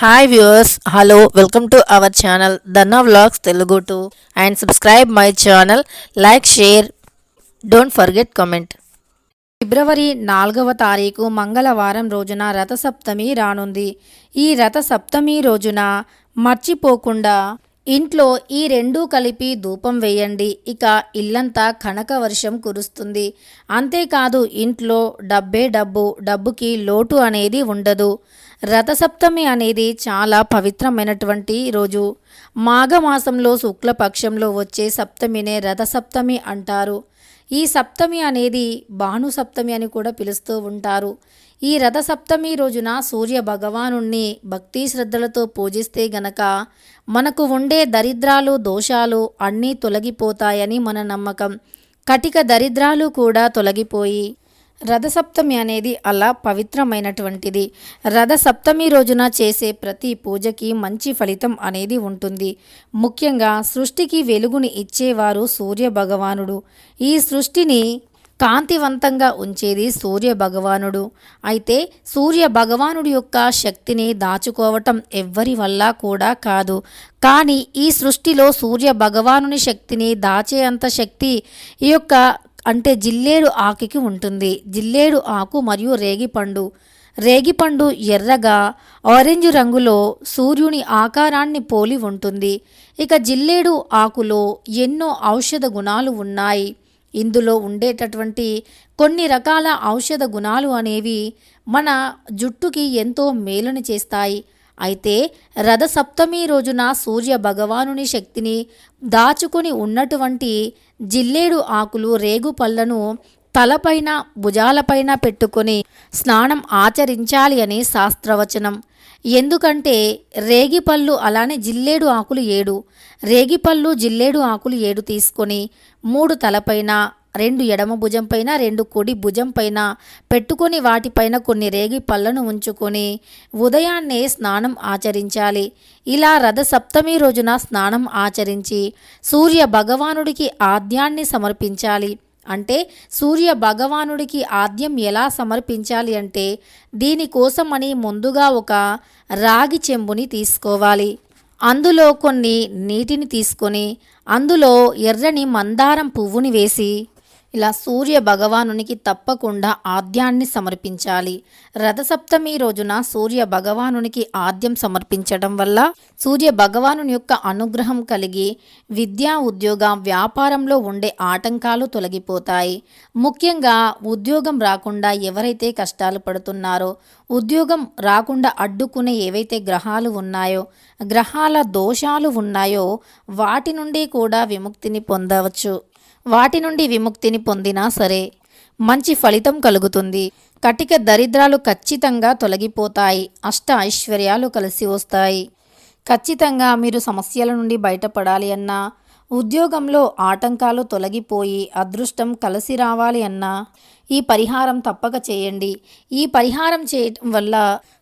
Hi viewers hello welcome to our channel Danna vlogs Telugu to and subscribe my channel like share don't forget comment ఫిబ్రవరి నాలుగవ తారీఖు మంగళవారం రోజున రథసప్తమి రానుంది. ఈ రథసప్తమి రోజున మర్చిపోకుండా ఇంట్లో ఈ రెండూ కలిపి ధూపం వేయండి. ఇక ఇల్లంతా కనక వర్షం కురుస్తుంది. అంతేకాదు ఇంట్లో డబ్బే డబ్బు డబ్బుకి లోటు అనేది ఉండదు. రథసప్తమి అనేది చాలా పవిత్రమైనటువంటి రోజు. మాఘమాసంలో శుక్లపక్షంలో వచ్చే సప్తమినే రథసప్తమి అంటారు. ఈ సప్తమి అనేది భాను సప్తమి అని కూడా పిలుస్తూ ఉంటారు. ఈ రథ సప్తమి రోజున సూర్య భగవాను భక్తి శ్రద్ధలతో పూజిస్తే గనక మనకు ఉండే దరిద్రాలు దోషాలు అన్నీ తొలగిపోతాయని మన నమ్మకం. కటిక దరిద్రాలు కూడా తొలగిపోయి రథసప్తమి అనేది అలా పవిత్రమైనటువంటిది. రథసప్తమి రోజున చేసే ప్రతి పూజకి మంచి ఫలితం అనేది ఉంటుంది. ముఖ్యంగా సృష్టికి వెలుగుని ఇచ్చేవారు సూర్య భగవానుడు ఈ సృష్టిని కాంతివంతంగా ఉంచేది సూర్య భగవానుడు అయితే సూర్య భగవానుడి యొక్క శక్తిని దాచుకోవటం ఎవ్వరి వల్ల కూడా కాదు. కానీ ఈ సృష్టిలో సూర్య భగవానుని శక్తిని దాచే అంత శక్తి ఈ యొక్క అంటే జిల్లేడు ఆకుకి ఉంటుంది. జిల్లేడు ఆకు మరియు రేగిపండు రేగిపండు ఎర్రగా ఆరెంజ్ రంగులో సూర్యుని ఆకారాన్ని పోలి ఉంటుంది. ఇక జిల్లేడు ఆకులో ఎన్నో ఔషధ గుణాలు ఉన్నాయి. ఇందులో ఉండేటటువంటి కొన్ని రకాల ఔషధ గుణాలు అనేవి మన జుట్టుకి ఎంతో మేలుని చేస్తాయి. అయితే రథసప్తమి రోజున సూర్య భగవానుని శక్తిని దాచుకొని ఉన్నటువంటి జిల్లేడు ఆకులు రేగు పళ్ళను తలపైన భుజాలపైన పెట్టుకొని స్నానం ఆచరించాలి అని శాస్త్రవచనం. ఎందుకంటే రేగిపళ్ళు అలానే జిల్లేడు ఆకులు ఏడు. రేగిపళ్ళు జిల్లేడు ఆకులు ఏడు తీసుకొని మూడు తలపైన రెండు ఎడమ భుజం పైన రెండు కుడి భుజం పైన పెట్టుకొని వాటిపైన కొన్ని రేగి పళ్ళను ఉంచుకొని ఉదయాన్నే స్నానం ఆచరించాలి. ఇలా రథ సప్తమి రోజున స్నానం ఆచరించి సూర్య భగవానుడికి ఆద్యాన్ని సమర్పించాలి. అంటే సూర్య భగవానుడికి ఆద్యం ఎలా సమర్పించాలి అంటే దీనికోసమని ముందుగా ఒక రాగి చెంబుని తీసుకోవాలి. అందులో కొన్ని నీటిని తీసుకొని అందులో ఎర్రని మందారం పువ్వుని వేసి ఇలా సూర్య భగవానునికి తప్పకుండా ఆద్యాన్ని సమర్పించాలి. రథసప్తమి రోజున సూర్య భగవానునికి ఆద్యం సమర్పించడం వల్ల సూర్య భగవానుని యొక్క అనుగ్రహం కలిగి విద్యా ఉద్యోగ వ్యాపారంలో ఉండే ఆటంకాలు తొలగిపోతాయి. ముఖ్యంగా ఉద్యోగం రాకుండా ఎవరైతే కష్టాలు పడుతున్నారో ఉద్యోగం రాకుండా అడ్డుకునే ఏవైతే గ్రహాలు ఉన్నాయో గ్రహాల దోషాలు ఉన్నాయో వాటి నుండి కూడా విముక్తిని పొందవచ్చు. వాటి నుండి విముక్తిని పొందినా సరే మంచి ఫలితం కలుగుతుంది. కటిక దరిద్రాలు ఖచ్చితంగా తొలగిపోతాయి. అష్ట ఐశ్వర్యాలు కలిసి వస్తాయి. ఖచ్చితంగా మీరు సమస్యల నుండి బయటపడాలి అన్నా ఉద్యోగంలో ఆటంకాలు తొలగిపోయి అదృష్టం కలిసి రావాలి అన్నా ఈ పరిహారం తప్పక చేయండి. ఈ పరిహారం చేయటం వల్ల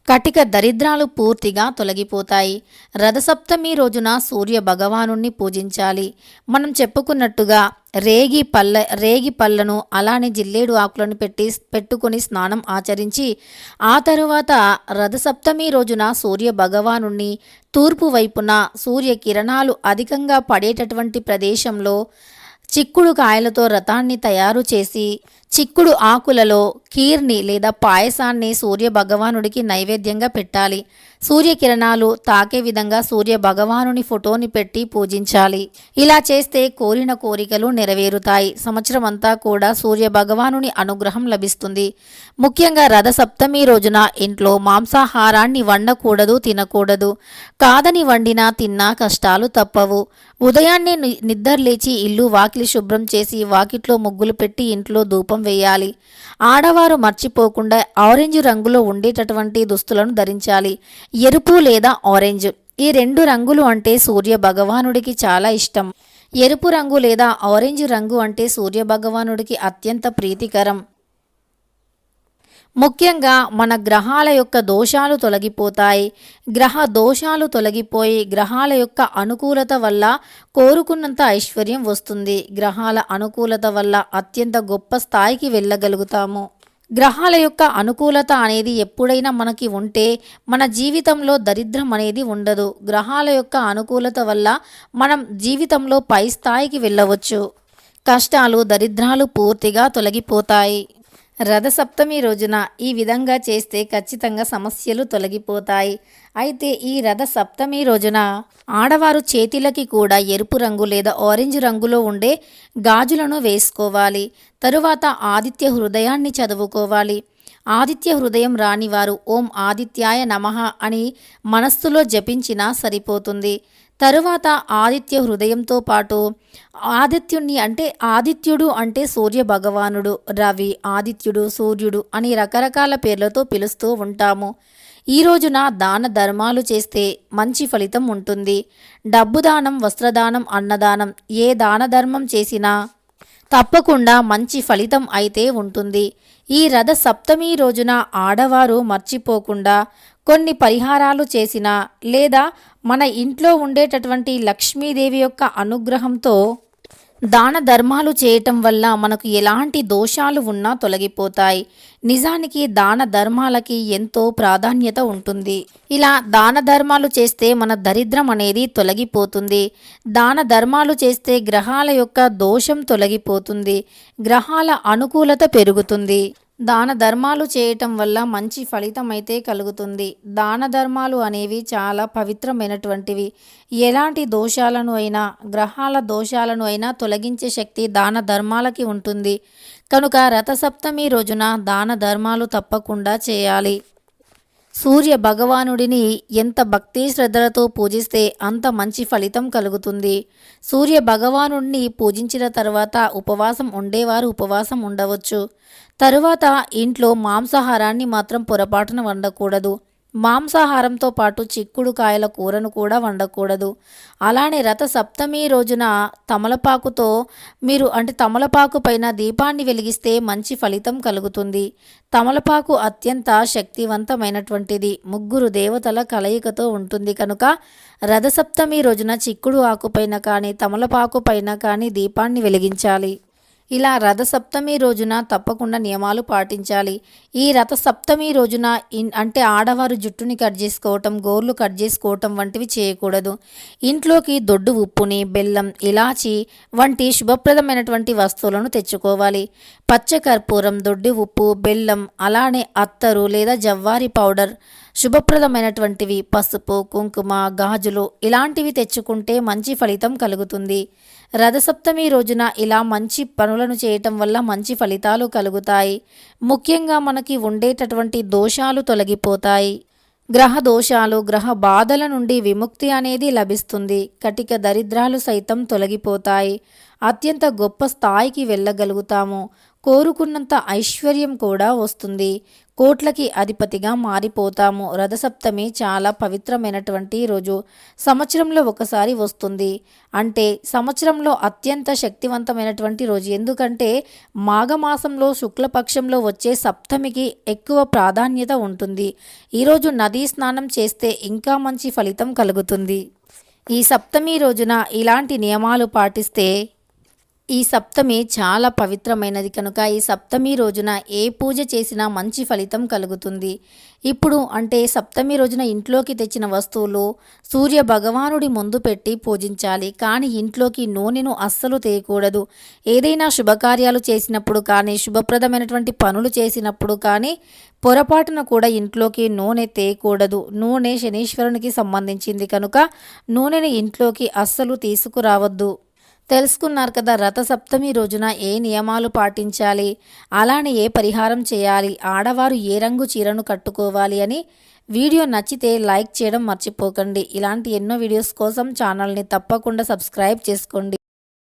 కటిక దరిద్రాలు పూర్తిగా తొలగిపోతాయి. రథసప్తమి రోజున సూర్య భగవాను పూజించాలి. మనం చెప్పుకున్నట్టుగా రేగి పళ్ళ రేగి పళ్ళను అలానే జిల్లేడు ఆకులను పెట్టి పెట్టుకొని స్నానం ఆచరించి ఆ తరువాత రథసప్తమి రోజున సూర్య భగవాను తూర్పు వైపున సూర్య కిరణాలు అధికంగా పడేటటువంటి ప్రదేశంలో చిక్కుడు కాయలతో రథాన్ని తయారు చేసి చిక్కుడు ఆకులలో కీర్ని లేదా పాయసాన్ని సూర్య భగవానుడికి నైవేద్యంగా పెట్టాలి. సూర్యకిరణాలు తాకే విధంగా సూర్య భగవానుని ఫోటోని పెట్టి పూజించాలి. ఇలా చేస్తే కోరిన కోరికలు నెరవేరుతాయి. సంవత్సరం అంతా కూడా సూర్య భగవానుని అనుగ్రహం లభిస్తుంది. ముఖ్యంగా రథ సప్తమి రోజున ఇంట్లో మాంసాహారాన్ని వండకూడదు తినకూడదు. కాదని వండినా తిన్నా కష్టాలు తప్పవు. ఉదయాన్నే నిద్రలేచి ఇల్లు వాకిలి శుభ్రం చేసి వాకిట్లో ముగ్గులు పెట్టి ఇంట్లో ధూపం వేయాలి. ఆడవారు మర్చిపోకుండా ఆరెంజ్ రంగులో ఉండేటటువంటి దుస్తులను ధరించాలి. ఎరుపు లేదా ఆరెంజ్. ఈ రెండు రంగులు అంటే సూర్య భగవానుడికి చాలా ఇష్టం. ఎరుపు రంగు లేదా ఆరెంజ్ రంగు అంటే సూర్య భగవానుడికి అత్యంత ప్రీతికరం. ముఖ్యంగా మన గ్రహాల యొక్క దోషాలు తొలగిపోతాయి. గ్రహ దోషాలు తొలగిపోయి గ్రహాల యొక్క అనుకూలత వల్ల కోరుకున్నంత ఐశ్వర్యం వస్తుంది. గ్రహాల అనుకూలత వల్ల అత్యంత గొప్ప స్థాయికి వెళ్ళగలుగుతాము. గ్రహాల యొక్క అనుకూలత అనేది ఎప్పుడైనా మనకి ఉంటే మన జీవితంలో దరిద్రం అనేది ఉండదు. గ్రహాల యొక్క అనుకూలత వల్ల మనం జీవితంలో పై స్థాయికి వెళ్ళవచ్చు. కష్టాలు దరిద్రాలు పూర్తిగా తొలగిపోతాయి. రథసప్తమి రోజున ఈ విధంగా చేస్తే ఖచ్చితంగా సమస్యలు తొలగిపోతాయి. అయితే ఈ రథ సప్తమి రోజున ఆడవారు చేతిలకి కూడా ఎరుపు రంగు లేదా ఆరెంజ్ రంగులో ఉండే గాజులను వేసుకోవాలి. తరువాత ఆదిత్య హృదయాన్ని చదువుకోవాలి. ఆదిత్య హృదయం రానివారు ఓం ఆదిత్యాయ నమః అని మనస్సులో జపించినా సరిపోతుంది. తరువాత ఆదిత్య హృదయంతో పాటు ఆదిత్యుణ్ణి అంటే ఆదిత్యుడు అంటే సూర్య భగవానుడు రవి ఆదిత్యుడు సూర్యుడు అని రకరకాల పేర్లతో పిలుస్తూ ఉంటాము. ఈ రోజున దాన ధర్మాలు చేస్తే మంచి ఫలితం ఉంటుంది. డబ్బు దానం వస్త్రదానం అన్నదానం ఏ దాన ధర్మం చేసినా తప్పకుండా మంచి ఫలితం అయితే ఉంటుంది. ఈ రథ సప్తమి రోజున ఆడవారు మర్చిపోకుండా కొన్ని పరిహారాలు చేసినా లేదా మన ఇంట్లో ఉండేటటువంటి లక్ష్మీదేవి యొక్క అనుగ్రహంతో దాన ధర్మాలు చేయటం వల్ల మనకు ఎలాంటి దోషాలు ఉన్నా తొలగిపోతాయి. నిజానికి దాన ధర్మాలకి ఎంతో ప్రాధాన్యత ఉంటుంది. ఇలా దాన ధర్మాలు చేస్తే మన దరిద్రం అనేది తొలగిపోతుంది. దాన ధర్మాలు చేస్తే గ్రహాల యొక్క దోషం తొలగిపోతుంది. గ్రహాల అనుకూలత పెరుగుతుంది. దాన ధర్మాలు చేయటం వల్ల మంచి ఫలితం అయితే కలుగుతుంది. దాన ధర్మాలు అనేవి చాలా పవిత్రమైనటువంటివి. ఎలాంటి దోషాలను అయినా గ్రహాల దోషాలను అయినా తొలగించే శక్తి దాన ధర్మాలకి ఉంటుంది. కనుక రథసప్తమి రోజున దాన ధర్మాలు తప్పకుండా చేయాలి. సూర్య భగవానుడిని ఎంత భక్తి శ్రద్ధలతో పూజిస్తే అంత మంచి ఫలితం కలుగుతుంది. సూర్య భగవానుడిని పూజించిన తర్వాత ఉపవాసం ఉండేవారు ఉపవాసం ఉండవచ్చు. తరువాత ఇంట్లో మాంసాహారాన్ని మాత్రం పొరపాటున వండకూడదు. మాంసాహారంతో పాటు చిక్కుడు కాయల కూరను కూడా వండకూడదు. అలానే రథ సప్తమి రోజున తమలపాకుతో మీరు అంటే తమలపాకు పైన దీపాన్ని వెలిగిస్తే మంచి ఫలితం కలుగుతుంది. తమలపాకు అత్యంత శక్తివంతమైనటువంటిది. ముగ్గురు దేవతల కలయికతో ఉంటుంది కనుక రథసప్తమి రోజున చిక్కుడు ఆకుపైన కానీ తమలపాకు పైన కానీ దీపాన్ని వెలిగించాలి. ఇలా రథసప్తమి రోజున తప్పకుండా నియమాలు పాటించాలి. ఈ రథసప్తమి రోజున అంటే ఆడవారు జుట్టుని కట్ చేసుకోవటం గోర్లు కట్ చేసుకోవటం వంటివి చేయకూడదు. ఇంట్లోకి దొడ్డు ఉప్పుని బెల్లం ఇలాచి వంటి శుభప్రదమైనటువంటి వస్తువులను తెచ్చుకోవాలి. పచ్చకర్పూరం దొడ్డి ఉప్పు బెల్లం అలానే అత్తరు లేదా జవ్వారి పౌడర్ శుభప్రదమైనటువంటివి పసుపు కుంకుమ గాజులు ఇలాంటివి తెచ్చుకుంటే మంచి ఫలితం కలుగుతుంది. రథసప్తమి రోజున ఇలా మంచి పనులను చేయటం వల్ల మంచి ఫలితాలు కలుగుతాయి. ముఖ్యంగా మనకి ఉండేటటువంటి దోషాలు తొలగిపోతాయి. గ్రహ దోషాలు గ్రహ బాధల నుండి విముక్తి అనేది లభిస్తుంది. కటిక దరిద్రాలు సైతం తొలగిపోతాయి. అత్యంత గొప్ప స్థాయికి వెళ్ళగలుగుతాము. కోరుకున్నంత ఐశ్వర్యం కూడా వస్తుంది. కోట్లకి అధిపతిగా మారిపోతాము. రథసప్తమి చాలా పవిత్రమైనటువంటి రోజు. సంవత్సరంలో ఒకసారి వస్తుంది. అంటే సంవత్సరంలో అత్యంత శక్తివంతమైనటువంటి రోజు. ఎందుకంటే మాఘమాసంలో శుక్లపక్షంలో వచ్చే సప్తమికి ఎక్కువ ప్రాధాన్యత ఉంటుంది. ఈరోజు నదీ స్నానం చేస్తే ఇంకా మంచి ఫలితం కలుగుతుంది. ఈ సప్తమి రోజున ఇలాంటి నియమాలు పాటిస్తే ఈ సప్తమి చాలా పవిత్రమైనది కనుక ఈ సప్తమి రోజున ఏ పూజ చేసినా మంచి ఫలితం కలుగుతుంది. ఇప్పుడు అంటే సప్తమి రోజున ఇంట్లోకి తెచ్చిన వస్తువులు సూర్య భగవానుడి ముందు పెట్టి పూజించాలి. కానీ ఇంట్లోకి నూనెను అస్సలు తేయకూడదు. ఏదైనా శుభకార్యాలు చేసినప్పుడు కానీ శుభప్రదమైనటువంటి పనులు చేసినప్పుడు కానీ పొరపాటున కూడా ఇంట్లోకి నూనె తేయకూడదు. నూనె శనీశ్వరునికి సంబంధించింది కనుక నూనెని ఇంట్లోకి అస్సలు తీసుకురావద్దు. తెలుసుకున్నారు కదా రథ సప్తమి రోజున ఏ నియమాలు పాటించాలి? అలానే ఏ పరిహారం చేయాలి? ఆడవారు ఏ రంగు చీరను కట్టుకోవాలి అని వీడియో నచ్చితే లైక్ చేయడం మర్చిపోకండి. ఇలాంటి ఎన్నో వీడియోస్ కోసం ఛానల్ని తప్పకుండా సబ్స్క్రైబ్ చేసుకోండి.